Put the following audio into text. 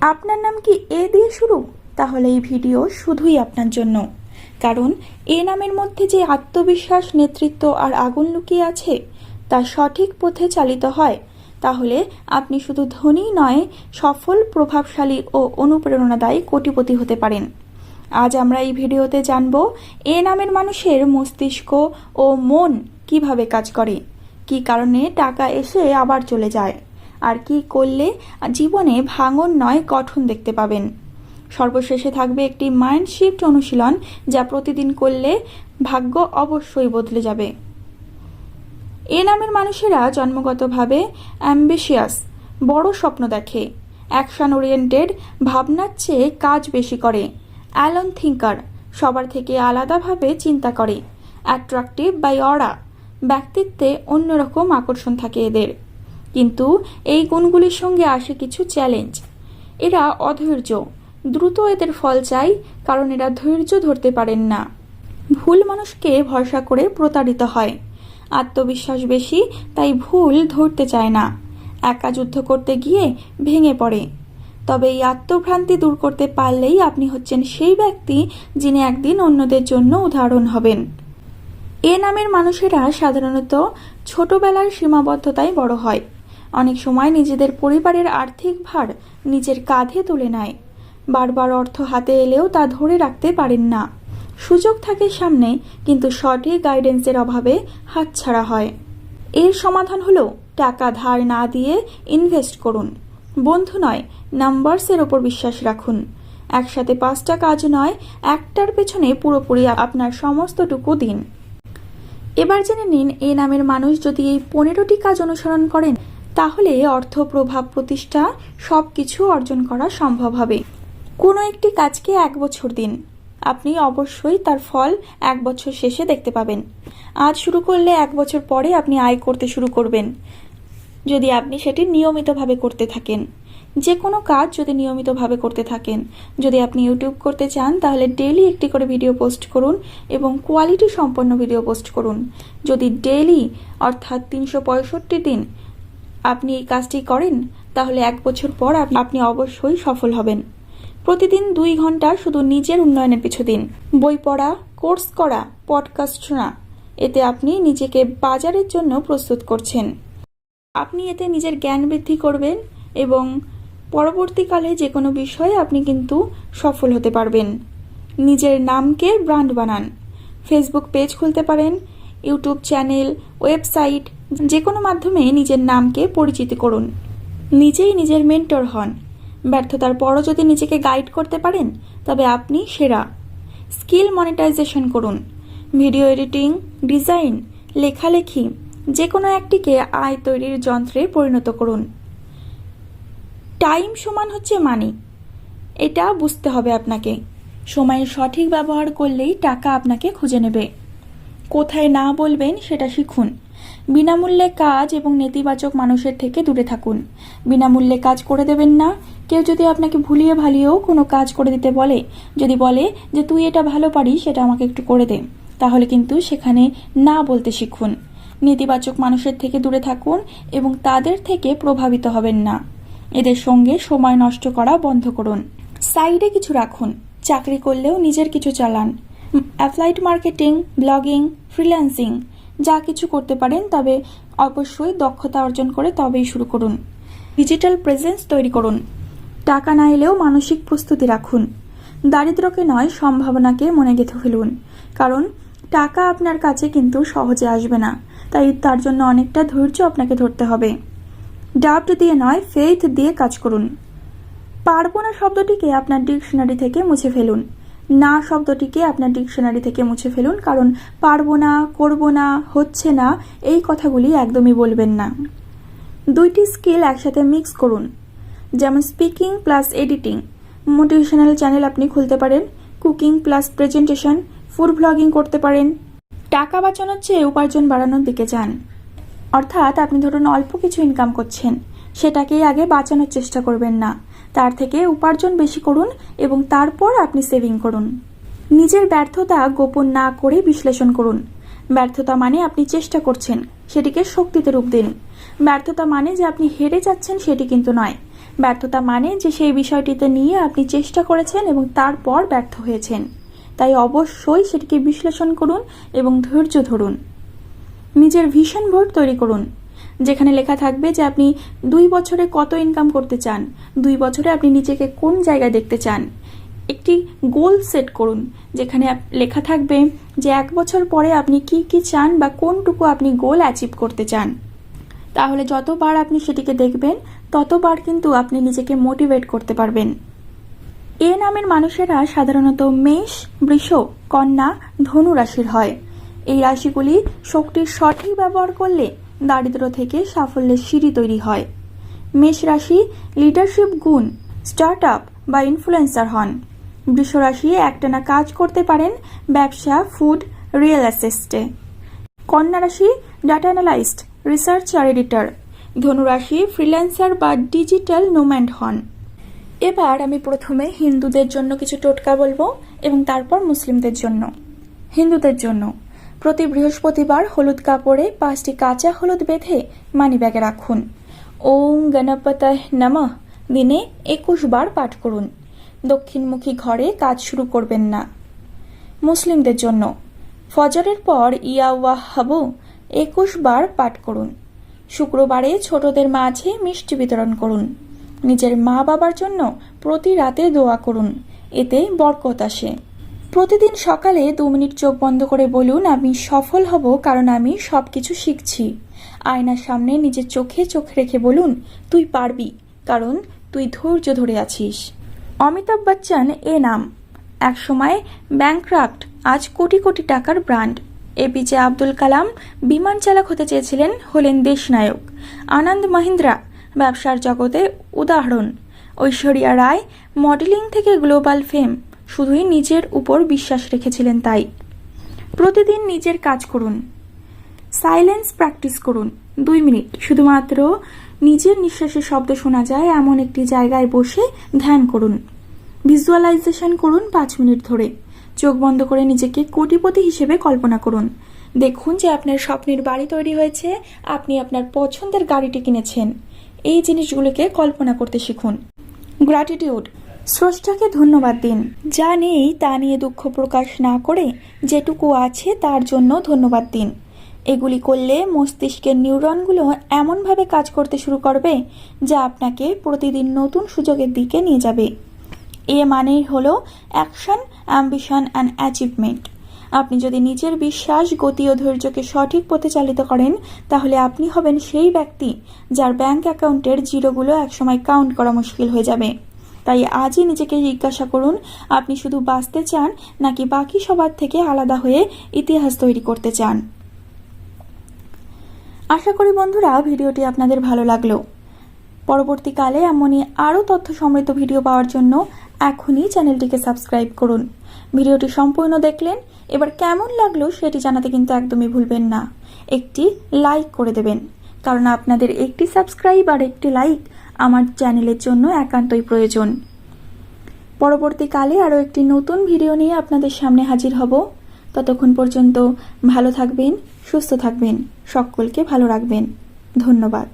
আপনার নাম কি এ দিয়ে শুরু? তাহলে এই ভিডিও শুধুই আপনার জন্য। কারণ এ নামের মধ্যে যে আত্মবিশ্বাস, নেতৃত্ব আর আগুন লুকিয়ে আছে, তা সঠিক পথে চালিত হয়। তাহলে আপনি শুধু ধনী নয়, সফল, প্রভাবশালী ও অনুপ্রেরণাদায়ী কোটিপতি হতে পারেন। আজ আমরা এই ভিডিওতে জানব এ নামের মানুষের মস্তিষ্ক ও মন কীভাবে কাজ করে, কী কারণে টাকা এসে আবার চলে যায়। আর কি করলে জীবনে ভাঙন নয়, গঠন দেখতে পাবেন। সর্বশেষে থাকবে একটি মাইন্ড শিফট অনুশীলন যা প্রতিদিন করলে ভাগ্য অবশ্যই বদলে যাবে। এ নামের মানুষেরা জন্মগতভাবে অ্যাম্বিশিয়াস, বড় স্বপ্ন দেখে। অ্যাকশন ওরিয়েন্টেড, ভাবনার চেয়ে কাজ বেশি করে। অ্যালন থিঙ্কার, সবার থেকে আলাদাভাবে চিন্তা করে। অ্যাট্রাকটিভ বাই অরা, ব্যক্তিত্বে অন্যরকম আকর্ষণ থাকে এদের। কিন্তু এই গুণগুলির সঙ্গে আসে কিছু চ্যালেঞ্জ এরা অধৈর্য। দ্রুত এদের ফল চাই, কারণ এরা ধৈর্য ধরতে পারেন না। ভুল মানুষকে ভরসা করে প্রতারিত হয়। আত্মবিশ্বাস বেশি, তাই ভুল ধরতে চায় না। একা যুদ্ধ করতে গিয়ে ভেঙে পড়ে। তবে এই আত্মভ্রান্তি দূর করতে পারলেই আপনি হচ্ছেন সেই ব্যক্তি যিনি একদিন অন্যদের জন্য উদাহরণ হবেন। এ নামের মানুষেরা সাধারণত ছোটবেলার সীমাবদ্ধতায় বড় হয়। অনেক সময় নিজেদের পরিবারের আর্থিক ভার নিজের কাঁধে তুলে নেয়। বারবার অর্থ হাতে এলেও তা ধরে রাখতে পারেন না। সুযোগ থাকে সামনে, কিন্তু সঠিক গাইডেন্সের অভাবে হাতছাড়া হয়। এর সমাধান হলো টাকা ধার না দিয়ে ইনভেস্ট করুন। বন্ধু নয় নাম্বারসের ওপর বিশ্বাস রাখুন। একসাথে পাঁচটা কাজ নয়, একটার পেছনে পুরোপুরি আপনার সমস্তটুকু দিন। এবার জেনে নিন, এ নামের মানুষ যদি এই পনেরোটি কাজ অনুসরণ করেন তাহলে অর্থ, প্রভাব, প্রতিষ্ঠা সব কিছু অর্জন করা সম্ভব হবে। কোনো একটি কাজকে এক বছর দিন। আপনি অবশ্যই তার ফল এক বছর শেষে দেখতে পাবেন। আজ শুরু করলে এক বছর পরে আপনি আয় করতে শুরু করবেন। যদি আপনি সেটি নিয়মিতভাবে করতে থাকেন। যে কোনো কাজ যদি নিয়মিতভাবে করতে থাকেন। যদি আপনি ইউটিউব করতে চান, তাহলে ডেলি একটি করে ভিডিও পোস্ট করুন এবং কোয়ালিটি সম্পন্ন ভিডিও পোস্ট করুন। যদি ডেলি অর্থাৎ তিনশো পঁয়ষট্টি দিন আপনি এই কাজটি করেন, তাহলে এক বছর পর আপনি অবশ্যই সফল হবেন। প্রতিদিন দুই ঘণ্টা শুধু নিজের উন্নয়নের পিছু দিন। বই পড়া, কোর্স করা, পডকাস্ট শোনা, এতে আপনি নিজেকে বাজারের জন্য প্রস্তুত করছেন। আপনি এতে নিজের জ্ঞান বৃদ্ধি করবেন এবং পরবর্তীকালে যে কোনো বিষয়ে আপনি কিন্তু সফল হতে পারবেন। নিজের নামকে ব্র্যান্ড বানান। ফেসবুক পেজ খুলতে পারেন, ইউটিউব চ্যানেল, ওয়েবসাইট যে কোনো মাধ্যমে নিজের নামকে পরিচিত করুন। নিজেই নিজের মেন্টর হন। ব্যর্থতার পরও যদি নিজেকে গাইড করতে পারেন, তবে আপনি সেরা। স্কিল মনিটাইজেশন করুন। ভিডিও এডিটিং, ডিজাইন, লেখালেখি যে কোনো একটিকে আয় তৈরির যন্ত্রে পরিণত করুন। টাইম সমান হচ্ছে মানি। এটা বুঝতে হবে আপনাকে। সময়ের সঠিক ব্যবহার করলেই টাকা আপনাকে খুঁজে নেবে। কোথায় না বলবেন সেটা শিখুন। বিনামূল্যে কাজ এবং নেতিবাচক মানুষের থেকে দূরে থাকুন। বিনামূল্যে কাজ করে দেবেন না। কেউ যদি আপনাকে ভুলিয়ে ভালিয়েও কোনো কাজ করে দিতে বলে, যদি বলে যে, তুই এটা ভালো পারিস সেটা আমাকে একটু করে দে, তাহলে কিন্তু সেখানে না বলতে শিখুন। নেতিবাচক মানুষের থেকে দূরে থাকুন এবং তাদের থেকে প্রভাবিত হবেন না। এদের সঙ্গে সময় নষ্ট করা বন্ধ করুন। সাইডে কিছু রাখুন। চাকরি করলেও নিজের কিছু চালান। অ্যাপ্লাইড মার্কেটিং, ব্লগিং, ফ্রিল্যান্সিং, যা কিছু করতে পারেন, তবে অবশ্যই দক্ষতা অর্জন করে তবেই শুরু করুন। ডিজিটাল প্রেজেন্স তৈরি করুন। টাকা না এলেও মানসিক প্রস্তুতি রাখুন। দারিদ্রকে নয়, সম্ভাবনাকে মনে গেঁথে ফেলুন। কারণ, টাকা আপনার কাছে কিন্তু সহজে আসবে না। তাই তার জন্য অনেকটা ধৈর্য আপনাকে ধরতে হবে। ডাউট দিয়ে নয়, ফেইথ দিয়ে কাজ করুন। পারব না শব্দটিকে আপনার ডিকশনারি থেকে মুছে ফেলুন। না শব্দটিকে আপনার ডিকশনারি থেকে মুছে ফেলুন, কারণ পারব না, করব না, হচ্ছে না, এই কথাগুলি একদমই বলবেন না। দুইটি স্কিল একসাথে মিক্স করুন, যেমন speaking plus editing. Motivational channel আপনি খুলতে পারেন, cooking plus presentation, food blogging করতে পারেন। টাকা বাঁচানোর চেয়ে উপার্জন বাড়ানোর দিকে যান। অর্থাৎ আপনি ধরুন অল্প কিছু ইনকাম করছেন, সেটাকেই আগে বাঁচানোর চেষ্টা করবেন না। তার থেকে উপার্জন বেশি করুন এবং তারপর আপনি সেভিং করুন। নিজের ব্যর্থতা গোপন না করে বিশ্লেষণ করুন। ব্যর্থতা মানে আপনি চেষ্টা করছেন, সেটিকে শক্তিতে রূপ দিন। ব্যর্থতা মানে যে আপনি হেরে যাচ্ছেন, সেটি কিন্তু নয়। ব্যর্থতা মানে যে সেই বিষয়টিতে নিয়ে আপনি চেষ্টা করেছেন এবং তারপর ব্যর্থ হয়েছেন। তাই অবশ্যই সেটিকে বিশ্লেষণ করুন এবং ধৈর্য ধরুন। নিজের ভিশন বোর্ড তৈরি করুন। যেখানে লেখা থাকবে যে আপনি দুই বছরে কত ইনকাম করতে চান, দুই বছরে আপনি নিজেকে কোন জায়গায় দেখতে চান। একটি গোল সেট করুন, যেখানে লেখা থাকবে যে এক বছর পরে আপনি কি কি চান বা কোনটুকু আপনি গোল অ্যাচিভ করতে চান। তাহলে যতবার আপনি সেটিকে দেখবেন, ততবার কিন্তু আপনি নিজেকে মোটিভেট করতে পারবেন। এ নামের মানুষেরা সাধারণত মেষ, বৃষ, কন্যা, ধনু রাশির হয়। এই রাশিগুলি শক্তির সঠিক ব্যবহার করলে দারিদ্র থেকে সাফল্যের সিঁড়ি তৈরি হয়। মেষ রাশি লিডারশিপ গুণ স্টার্ট আপ বা ইনফ্লুয়েন্সার হন। বৃষ রাশি একটানা কাজ করতে পারেন ব্যবসা ফুড রিয়েল এস্টেটে কন্যা রাশি ডাটা অ্যানালাইস্ট রিসার্চার এডিটর ধনুরাশি ফ্রিল্যান্সার বা ডিজিটাল নোম্যান্ড হন। এবার আমি প্রথমে হিন্দুদের জন্য কিছু টোটকা বলব এবং তারপর মুসলিমদের জন্য। হিন্দুদের জন্য। প্রতি বৃহস্পতিবার হলুদ কাপড়ে পাঁচটি কাঁচা হলুদ বেঁধে মানিব্যাগে রাখুন। ওম গণপতায় নমঃ। দিনে একুশ বার পাঠ করুন। দক্ষিণমুখী ঘরে কাজ শুরু করবেন না। মুসলিমদের জন্য। ফজরের পর ইয়া ওয়াহ হাবু, একুশ বার পাঠ করুন। শুক্রবারে ছোটদের মাঝে মিষ্টি বিতরণ করুন। নিজের মা বাবার জন্য প্রতি রাতে দোয়া করুন। এতে বরকত আসে। প্রতিদিন সকালে দু মিনিট চোখ বন্ধ করে বলুন, আমি সফল হব কারণ আমি সব কিছু শিখছি। আয়নার সামনে নিজের চোখে চোখ রেখে বলুন, তুই পারবি, কারণ তুই ধৈর্য ধরে আছিস। অমিতাভ বচ্চন এ নাম। একসময় ব্যাংক্রাফ্ট, আজ কোটি কোটি টাকার ব্র্যান্ড। এপিজে আব্দুল কালাম বিমান চালক হতে চেয়েছিলেন, হলেন দেশনায়ক। আনন্দ মহিন্দ্রা, ব্যবসার জগতে উদাহরণ। ঐশ্বরিয়া রায়, মডেলিং থেকে গ্লোবাল ফেম। শুধুই নিজের উপর বিশ্বাস রেখেছিলেন তাই। প্রতিদিন নিজের কাজ করুন। সাইলেন্স প্র্যাকটিস করুন। দুই মিনিট। শুধুমাত্র নিজের নিঃশ্বাসের শব্দ শোনা যায় এমন একটি জায়গায় বসে ধ্যান করুন। ভিজুয়ালাইজেশন করুন পাঁচ মিনিট ধরে। চোখ বন্ধ করে নিজেকে কোটিপতি হিসেবে কল্পনা করুন। দেখুন যে আপনার স্বপ্নের বাড়ি তৈরি হয়েছে, আপনি আপনার পছন্দের গাড়িটি কিনেছেন। এই জিনিসগুলোকে কল্পনা করতে শিখুন। গ্র্যাটিটিউড। স্রষ্টাকে ধন্যবাদ দিন। যা নেই তা নিয়ে দুঃখ প্রকাশ না করে যেটুকু আছে তার জন্য ধন্যবাদ দিন। এগুলি করলে মস্তিষ্কের নিউরনগুলো এমনভাবে কাজ করতে শুরু করবে যা আপনাকে প্রতিদিন নতুন সুযোগের দিকে নিয়ে যাবে। এ মানেই হলো অ্যাকশন, অ্যাম্বিশন অ্যান্ড অ্যাচিভমেন্ট। আপনি যদি নিজের বিশ্বাস, গতি ও ধৈর্যকে সঠিক পথে চালিত করেন, তাহলে আপনি হবেন সেই ব্যক্তি যার ব্যাংক অ্যাকাউন্টের জিরোগুলো একসময় কাউন্ট করা মুশকিল হয়ে যাবে। তাই আজই নিজেকে জিজ্ঞাসা করুন, আপনি শুধু বাঁচতে চান নাকি বাকি সবার থেকে আলাদা হয়ে ইতিহাস তৈরি করতে চান? আশা করি বন্ধুরা, ভিডিওটি আপনাদের ভালো লাগল। পরবর্তীকালে এমনই আরও তথ্য সমৃদ্ধ ভিডিও পাওয়ার জন্য এখনই চ্যানেলটিকে সাবস্ক্রাইব করুন। ভিডিওটি সম্পূর্ণ দেখলেন, এবার কেমন লাগল সেটি জানাতে কিন্তু একদমই ভুলবেন না। একটি লাইক করে দেবেন। কারণ আপনাদের একটি সাবস্ক্রাইব আর একটি লাইক আমার চ্যানেলের জন্য একান্তই প্রয়োজন। পরবর্তীকালে আরও একটি নতুন ভিডিও নিয়ে আপনাদের সামনে হাজির হব। ততক্ষণ পর্যন্ত ভালো থাকবেন, সুস্থ থাকবেন, সকলকে ভালো রাখবেন। ধন্যবাদ।